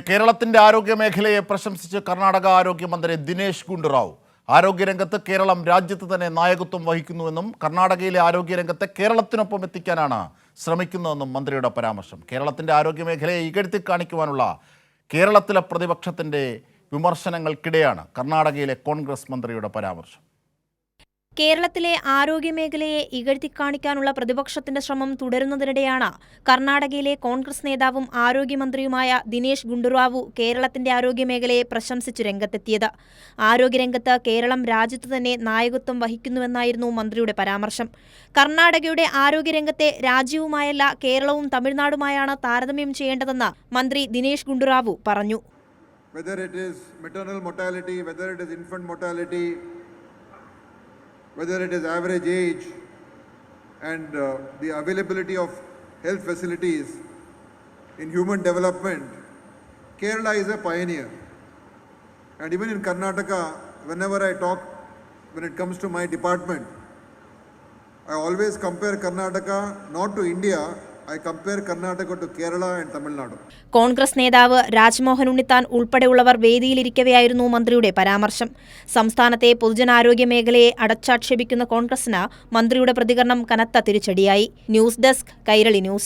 കേരളത്തിന്റെ ആരോഗ്യ മേഖലയെ പ്രശംസിച്ച് കർണാടക ആരോഗ്യമന്ത്രി ദിനേശ് ഗുണ്ടുറാവു. ആരോഗ്യരംഗത്ത് കേരളം രാജ്യത്ത് തന്നെ നായകത്വം വഹിക്കുന്നുവെന്നും കർണാടകയിലെ ആരോഗ്യരംഗത്തെ കേരളത്തിനൊപ്പം എത്തിക്കാനാണ് ശ്രമിക്കുന്നതെന്നും മന്ത്രിയുടെ പരാമർശം. കേരളത്തിന്റെ ആരോഗ്യ മേഖലയെ ഇകഴ്ത്തി കാണിക്കുവാനുള്ള കേരളത്തിലെ പ്രതിപക്ഷത്തിന്റെ വിമർശനങ്ങൾക്കിടെയാണ് കർണാടകയിലെ കോൺഗ്രസ് മന്ത്രിയുടെ പരാമർശം. കേരളത്തിലെ ആരോഗ്യമേഖലയെ ഇകഴ്ത്തിക്കാണിക്കാനുള്ള പ്രതിപക്ഷത്തിന്റെ ശ്രമം തുടരുന്നതിനിടെയാണ് കർണാടകയിലെ കോൺഗ്രസ് നേതാവും ആരോഗ്യമന്ത്രിയുമായ ദിനേശ് ഗുണ്ടുറാവു കേരളത്തിന്റെ ആരോഗ്യമേഖലയെ പ്രശംസിച്ചു രംഗത്തെത്തിയത്. ആരോഗ്യരംഗത്ത് കേരളം രാജ്യത്ത് തന്നെ നായകത്വം വഹിക്കുന്നുവെന്നായിരുന്നു മന്ത്രിയുടെ പരാമർശം. കർണാടകയുടെ ആരോഗ്യരംഗത്തെ രാജ്യവുമായല്ല കേരളവും തമിഴ്നാടുമായാണ് താരതമ്യം ചെയ്യേണ്ടതെന്ന് മന്ത്രി ദിനേശ് ഗുണ്ടുറാവു പറഞ്ഞു. Whether it is maternal mortality, whether it is infant mortality, whether it is average age, and uh, the availability of health facilities in human development, Kerala is a pioneer. And even in Karnataka, whenever I talk, when it comes to my department, I always compare Karnataka not to India, Congress നേതാവ് രാജ്മോഹൻ ഉണ്ണിത്താൻ ഉൾപ്പെടെയുള്ളവർ വേദിയിലിരിക്കവെയായിരുന്നു മന്ത്രിയുടെ പരാമർശം. സംസ്ഥാനത്തെ പൊതുജനാരോഗ്യ മേഖലയെ അടച്ചാക്ഷേപിക്കുന്ന കോൺഗ്രസിന് മന്ത്രിയുടെ പ്രതികരണം കനത്ത തിരിച്ചടിയായി. News desk Kairali news.